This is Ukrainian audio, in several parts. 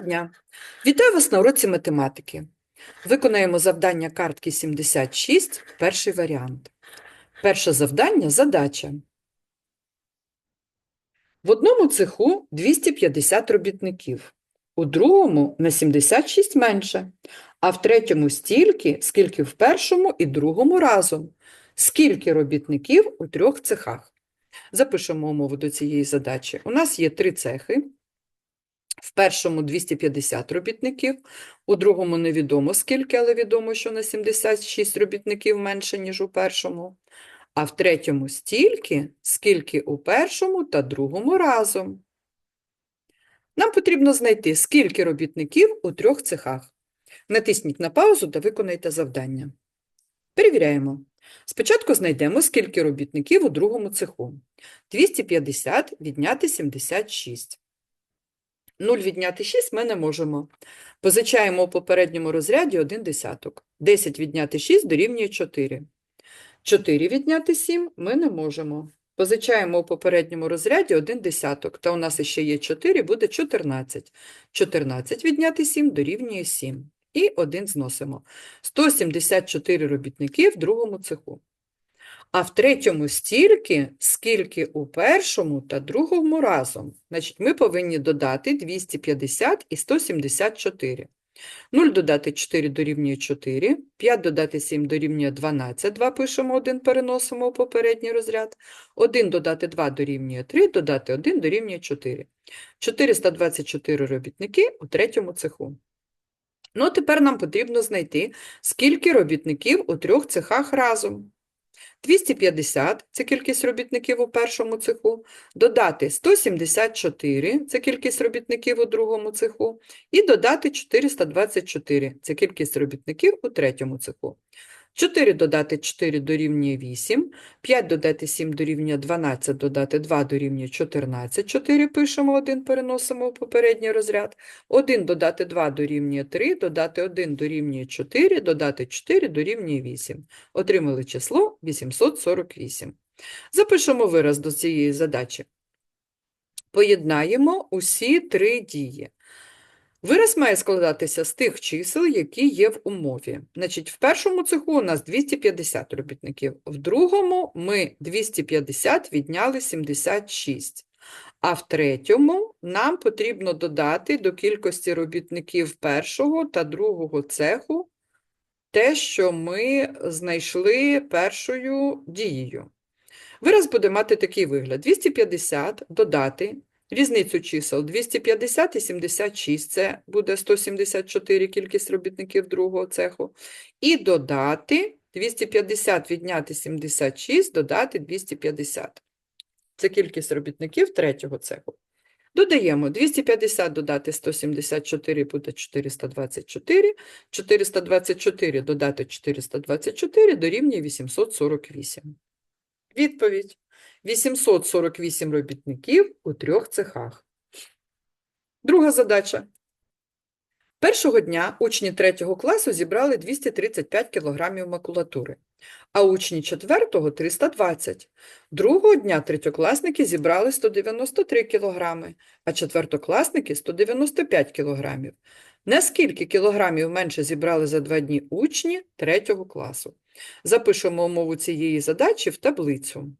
дня! Вітаю вас на уроці математики. Виконаємо завдання картки 76, перший варіант. Перше завдання – задача. В одному цеху 250 робітників, у другому на 76 менше, а в третьому стільки, скільки в першому і другому разом. Скільки робітників у трьох цехах? Запишемо умову до цієї задачі. У нас є три цехи. В першому 250 робітників, у другому невідомо скільки, але відомо, що на 76 робітників менше, ніж у першому. А в третьому стільки, скільки у першому та другому разом. Нам потрібно знайти, скільки робітників у трьох цехах. Натисніть на паузу та виконайте завдання. Перевіряємо. Спочатку знайдемо, скільки робітників у другому цеху. 250 відняти 76. 0 відняти 6 ми не можемо. Позичаємо у попередньому розряді 1 десяток. 10 відняти 6 дорівнює 4. 4 відняти 7 ми не можемо. Позичаємо у попередньому розряді 1 десяток, та у нас ще є 4, буде 14. 14 відняти 7 дорівнює 7. І 1 зносимо. 174 робітники в другому цеху. А в третьому стільки, скільки у першому та другому разом. Значить, ми повинні додати 250 і 174. 0 додати 4 дорівнює 4, 5 додати 7 дорівнює 12, 2 пишемо 1, переносимо у попередній розряд, 1 додати 2 дорівнює 3, додати 1 дорівнює 4. 424 робітники у третьому цеху. Ну, тепер нам потрібно знайти, скільки робітників у трьох цехах разом. 250 – це кількість робітників у першому цеху, додати 174 – це кількість робітників у другому цеху, і додати 424 – це кількість робітників у третьому цеху. 4 додати 4 дорівнює 8, 5 додати 7 дорівнює 12, додати 2 дорівнює 14, 4 пишемо 1, переносимо у попередній розряд, 1 додати 2 дорівнює 3, додати 1 дорівнює 4, додати 4 дорівнює 8. Отримали число 848. Запишемо вираз до цієї задачі. Поєднаємо усі три дії. Вираз має складатися з тих чисел, які є в умові. Значить, в першому цеху у нас 250 робітників, в другому ми 250 відняли 76, а в третьому нам потрібно додати до кількості робітників першого та другого цеху те, що ми знайшли першою дією. Вираз буде мати такий вигляд: 250 додати Різницю чисел 250 і 76 – це буде 174 кількість робітників другого цеху. І додати 250 відняти 76, додати 250. Це кількість робітників третього цеху. Додаємо 250 додати 174 буде 424, 424 додати 424 дорівнює 848. Відповідь. 848 робітників у трьох цехах. Друга задача. Першого дня учні третього класу зібрали 235 кг макулатури, а учні четвертого – 320. Другого дня третьокласники зібрали 193 кг, а четвертокласники – 195 кг. Наскільки кілограмів менше зібрали за два дні учні третього класу? Запишемо умову цієї задачі в таблицю.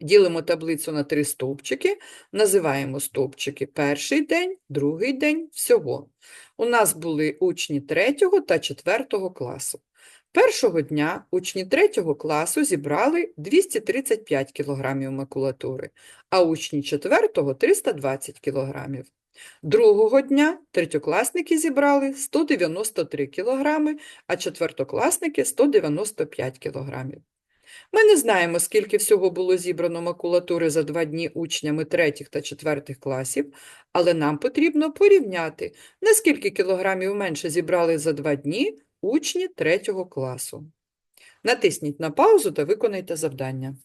Ділимо таблицю на три стовпчики, називаємо стовпчики перший день, другий день, всього. У нас були учні 3 та 4 класу. Першого дня учні 3 класу зібрали 235 кг макулатури, а учні 4 – 320 кг. Другого дня третьокласники зібрали 193 кг, а четвертокласники – 195 кг. Ми не знаємо, скільки всього було зібрано макулатури за два дні учнями третіх та четвертих класів, але нам потрібно порівняти, наскільки кілограмів менше зібрали за два дні учні третього класу. Натисніть на паузу та виконайте завдання.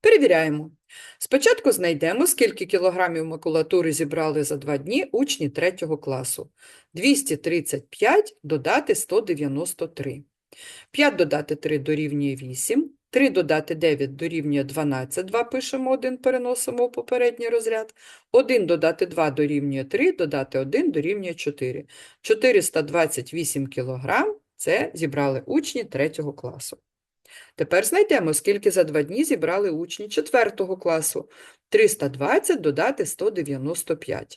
Перевіряємо. Спочатку знайдемо, скільки кілограмів макулатури зібрали за два дні учні третього класу. 235 додати 193. 5 додати 3 дорівнює 8, 3 додати 9 дорівнює 12, 2 пишемо 1, переносимо у попередній розряд. 1 додати 2 дорівнює 3, додати 1 дорівнює 4. 428 кг – це зібрали учні 3 класу. Тепер знайдемо, скільки за два дні зібрали учні 4 класу. 320 додати 195.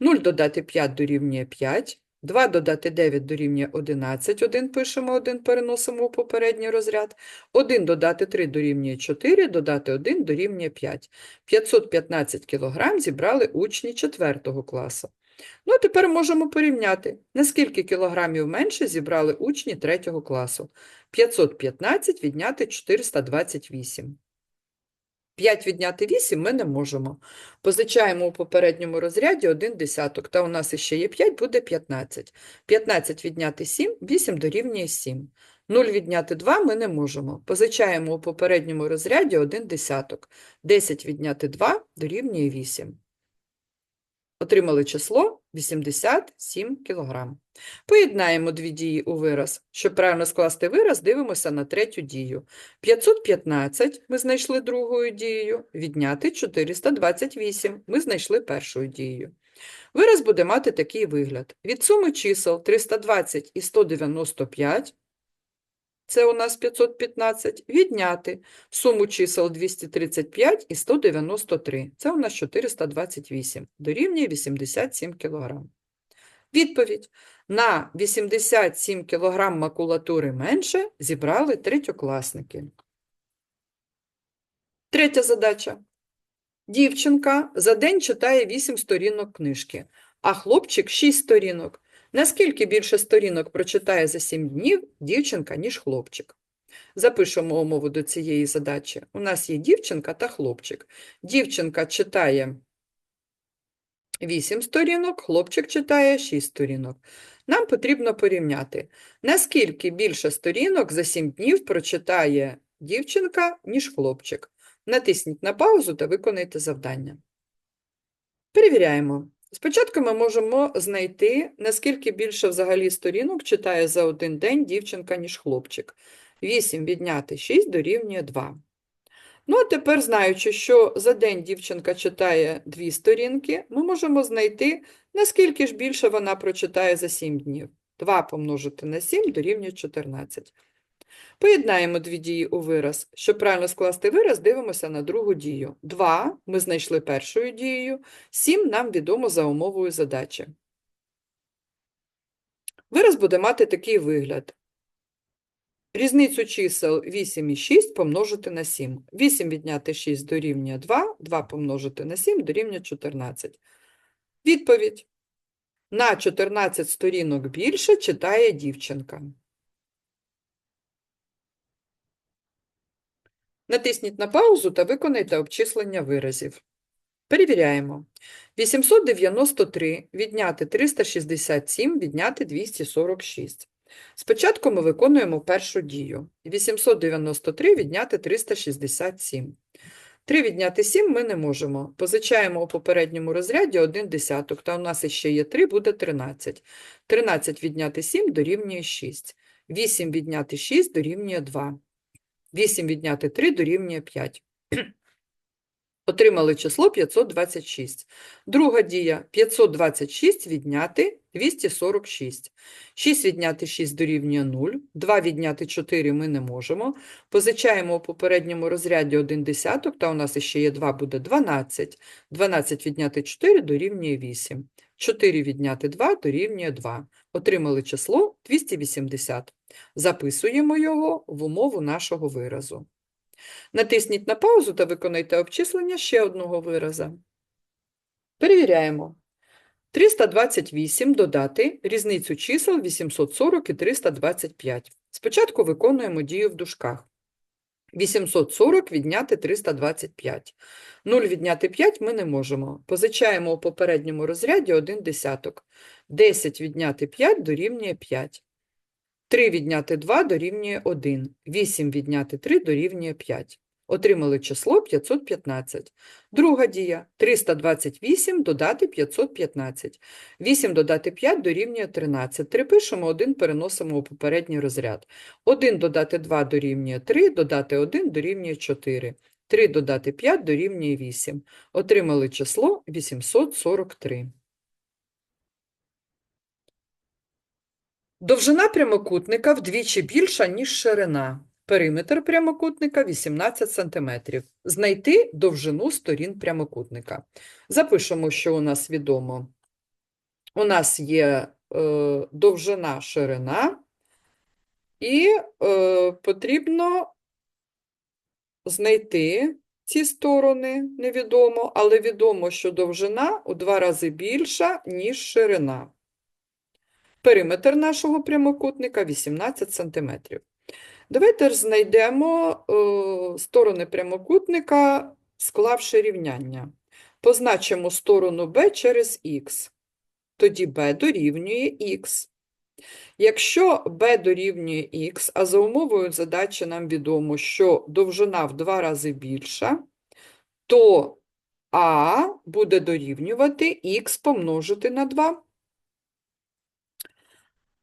0 додати 5 дорівнює 5. 2 додати 9 дорівнює 11. 1 пишемо, 1 переносимо у попередній розряд. 1 додати 3 дорівнює 4, додати 1 дорівнює 5. 515 кг зібрали учні 4 класу. Ну, а тепер можемо порівняти, наскільки кілограмів менше зібрали учні 3 класу. 515 відняти 428. 5 відняти 8 ми не можемо. Позичаємо у попередньому розряді 1 десяток, та у нас ще є 5, буде 15. 15 відняти 7, 8 дорівнює 7. 0 відняти 2 ми не можемо. Позичаємо у попередньому розряді 1 десяток. 10 відняти 2 дорівнює 8. Отримали число 87 кг. Поєднаємо дві дії у вираз. Щоб правильно скласти вираз, дивимося на третю дію. 515 ми знайшли другою дією, відняти 428 ми знайшли першою дією. Вираз буде мати такий вигляд. Від суми чисел 320 і 195, це у нас 515, відняти суму чисел 235 і 193, це у нас 428, дорівнює 87 кг. Відповідь. На 87 кг макулатури менше зібрали третьокласники. Третя задача. Дівчинка за день читає 8 сторінок книжки, а хлопчик 6 сторінок. Наскільки більше сторінок прочитає за 7 днів дівчинка, ніж хлопчик? Запишемо умову до цієї задачі. У нас є дівчинка та хлопчик. Дівчинка читає 8 сторінок, хлопчик читає 6 сторінок. Нам потрібно порівняти, наскільки більше сторінок за 7 днів прочитає дівчинка, ніж хлопчик. Натисніть на паузу та виконайте завдання. Перевіряємо. Спочатку ми можемо знайти, наскільки більше взагалі сторінок читає за один день дівчинка, ніж хлопчик. 8 відняти 6 дорівнює 2. Ну, а тепер, знаючи, що за день дівчинка читає 2 сторінки, ми можемо знайти, наскільки ж більше вона прочитає за 7 днів. 2 помножити на 7 дорівнює 14. Поєднаємо дві дії у вираз. Щоб правильно скласти вираз, дивимося на другу дію. 2 ми знайшли першою дією, 7 нам відомо за умовою задачі. Вираз буде мати такий вигляд. Різницю чисел 8 і 6 помножити на 7. 8 відняти 6 дорівнює 2, 2 помножити на 7 дорівнює 14. Відповідь. На 14 сторінок більше читає дівчинка. Натисніть на паузу та виконайте обчислення виразів. Перевіряємо. 893 відняти 367 відняти 246. Спочатку ми виконуємо першу дію. 893 відняти 367. 3 відняти 7 ми не можемо. Позичаємо у попередньому розряді 1 десяток, та у нас іще є 3, буде 13. 13 відняти 7 дорівнює 6. 8 відняти 6 дорівнює 2. 8 відняти 3 дорівнює 5. Отримали число 526. Друга дія 526 відняти 246. 6 відняти 6 дорівнює 0. 2 відняти 4 ми не можемо. Позичаємо у попередньому розряді 1 десяток, та у нас ще є 2, буде 12. 12 відняти 4 дорівнює 8. 4 відняти 2 дорівнює 2. Отримали число 280. Записуємо його в умову нашого виразу. Натисніть на паузу та виконайте обчислення ще одного вираза. Перевіряємо. 328 додати різницю чисел 840 і 325. Спочатку виконуємо дію в дужках. 840 відняти 325. 0 відняти 5 ми не можемо. Позичаємо у попередньому розряді 1 десяток. 10 відняти 5 дорівнює 5. 3 відняти 2 дорівнює 1. 8 відняти 3 дорівнює 5. Отримали число 515. Друга дія. 328 додати 515. 8 додати 5 дорівнює 13. 3 пишемо, 1 переносимо у попередній розряд. 1 додати 2 дорівнює 3, додати 1 дорівнює 4. 3 додати 5 дорівнює 8. Отримали число 843. Довжина прямокутника вдвічі більша, ніж ширина. Периметр прямокутника 18 см. Знайти довжину сторін прямокутника. Запишемо, що у нас відомо. У нас є е, довжина ширина, і е, потрібно знайти ці сторони, невідомо, але відомо, що довжина у два рази більша, ніж ширина. Периметр нашого прямокутника 18 см. Давайте знайдемо е, сторони прямокутника, склавши рівняння. Позначимо сторону b через х. Тоді b дорівнює х. Якщо b дорівнює х, а за умовою задачі нам відомо, що довжина в два рази більша, то а буде дорівнювати х помножити на 2.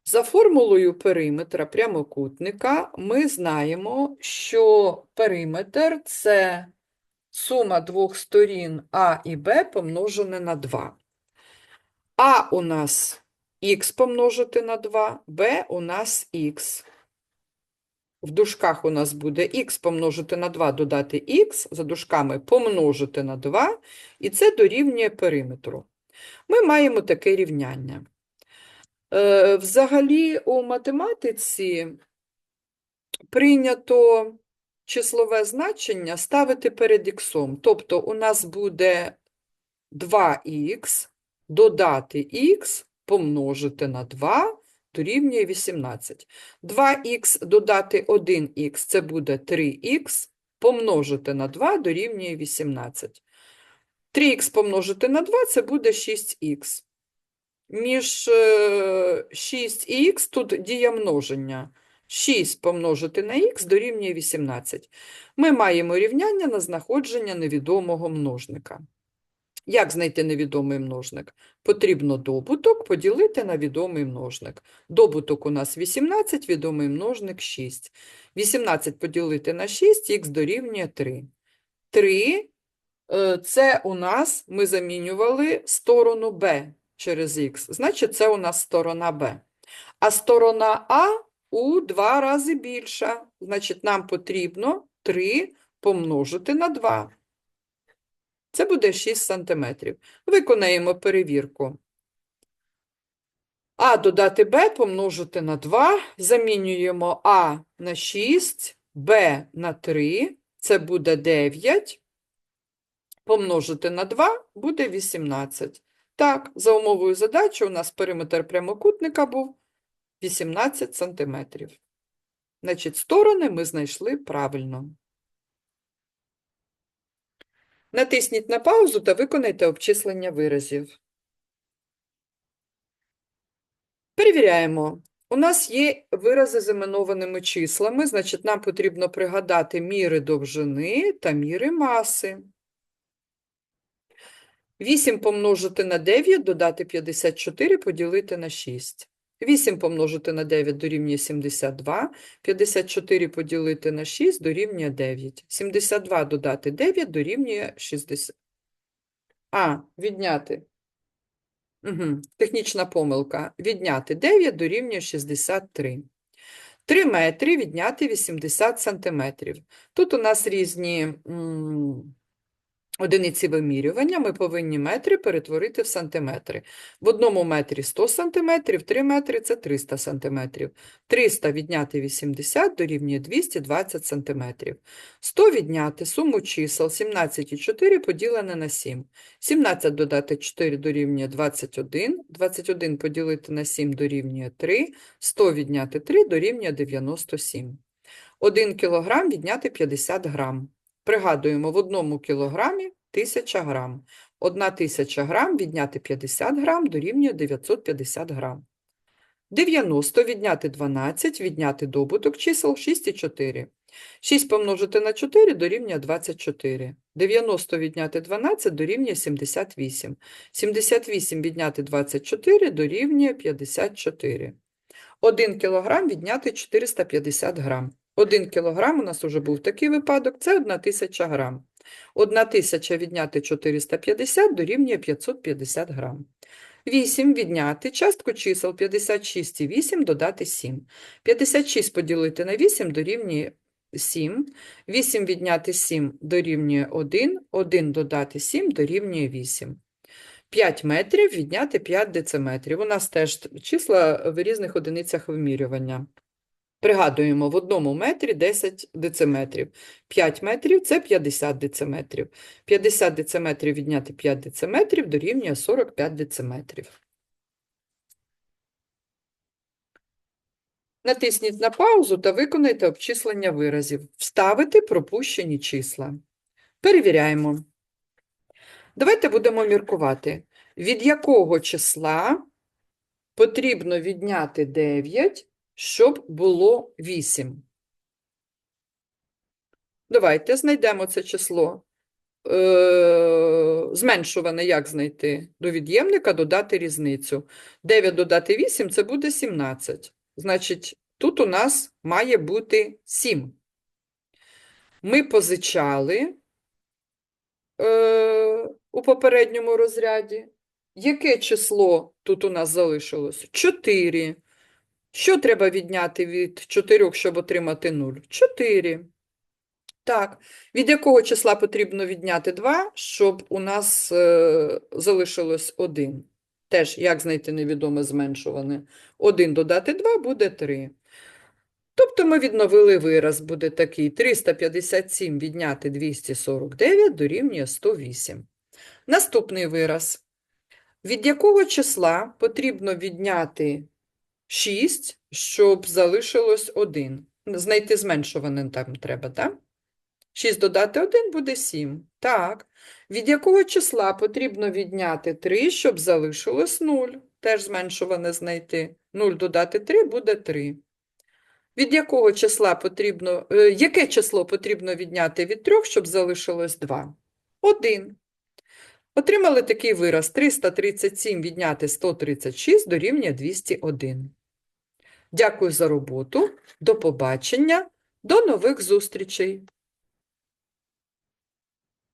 За формулою периметра прямокутника ми знаємо, що периметр – це сума двох сторін А і Б помножене на 2. А у нас х помножити на 2, Б у нас х. В дужках у нас буде х помножити на 2 додати х, за дужками помножити на 2, і це дорівнює периметру. Ми маємо таке рівняння. Е, Взагалі у математиці прийнято числове значення ставити перед х. Тобто у нас буде 2х додати х помножити на 2 дорівнює 18. 2х додати 1х – це буде 3х, помножити на 2 дорівнює 18. 3х помножити на 2 – це буде 6х. Між 6 і х тут дія множення. 6 помножити на х дорівнює 18. Ми маємо рівняння на знаходження невідомого множника. Як знайти невідомий множник? Потрібно добуток поділити на відомий множник. Добуток у нас 18, відомий множник 6. 18 поділити на 6, х дорівнює 3. 3 е, – це у нас, ми замінювали сторону b через х, значить це у нас сторона b. А сторона А у два рази більша, значить нам потрібно 3 помножити на 2. Це буде 6 см. Виконаємо перевірку. А додати b помножити на 2, замінюємо А на 6, b на 3, це буде 9, помножити на 2 буде 18. Так, за умовою задачі у нас периметр прямокутника був 18 см. Значить, сторони ми знайшли правильно. Натисніть на паузу та виконайте обчислення виразів. Перевіряємо. У нас є вирази з іменованими числами, значить, нам потрібно пригадати міри довжини та міри маси. 8 помножити на 9, додати 54, поділити на 6. 8 помножити на 9 дорівнює 72, 54 поділити на 6 дорівнює 9. 72 додати 9 дорівнює 60. А, відняти. Угу. Технічна помилка. Відняти 9 дорівнює 63. 3 метри відняти 80 сантиметрів. Тут у нас різні м, одиниці вимірювання, ми повинні метри перетворити в сантиметри. В одному метрі 100 сантиметрів, 3 метри – це 300 сантиметрів. 300 відняти 80 дорівнює 220 сантиметрів. 100 відняти суму чисел 17 і 4 поділене на 7. 17 додати 4 дорівнює 21, 21 поділити на 7 дорівнює 3, 100 відняти 3 дорівнює 97. 1 кілограм відняти 50 грам. Пригадуємо, в одному кілограмі 1000 грам. 1000 грам відняти 50 грам дорівнює 950 грам. 90 відняти 12, відняти добуток чисел 6 і 4. 6 помножити на 4 дорівнює 24. 90 відняти 12 дорівнює 78. 78 відняти 24 дорівнює 54. 1 кілограм відняти 450 грам. 1 кілограм у нас вже був такий випадок, це 1 тисяча грам. 1 тисяча відняти 450 дорівнює 550 грам. 8 відняти частку чисел 56 і 8 додати 7. 56 поділити на 8 дорівнює 7. 8 відняти 7 дорівнює 1. 1 додати 7 дорівнює 8. 5 метрів відняти 5 дециметрів. У нас теж числа в різних одиницях вимірювання. Пригадуємо, в одному метрі 10 дециметрів. 5 метрів – це 50 дециметрів. 50 дециметрів відняти 5 дециметрів дорівнює 45 дециметрів. Натисніть на паузу та виконайте обчислення виразів. Вставити пропущені числа. Перевіряємо. Давайте будемо міркувати. Від якого числа потрібно відняти 9, щоб було 8? Давайте знайдемо це число. Е, зменшуване як знайти? До від'ємника додати різницю. 9 додати 8 – це буде 17. Значить, тут у нас має бути 7. Ми позичали е, у попередньому розряді. Яке число тут у нас залишилось? 4. Що треба відняти від 4, щоб отримати 0? 4. Так. Від якого числа потрібно відняти 2, щоб у нас е, залишилось 1? Теж, як знайти невідоме зменшуване? 1 додати 2 буде 3. Тобто ми відновили вираз, буде такий 357 відняти 249 дорівнює 108. Наступний вираз. Від якого числа потрібно відняти 6, щоб залишилось 1? Знайти зменшуване там треба, так? 6 додати 1 буде 7. Так. Від якого числа потрібно відняти 3, щоб залишилось 0? Теж зменшуване знайти. 0 додати 3 буде 3. Від якого числа потрібно, е, яке число потрібно відняти від 3, щоб залишилось 2? 1. Отримали такий вираз 337 відняти 136 дорівнює 201. Дякую за роботу. До побачення. До нових зустрічей!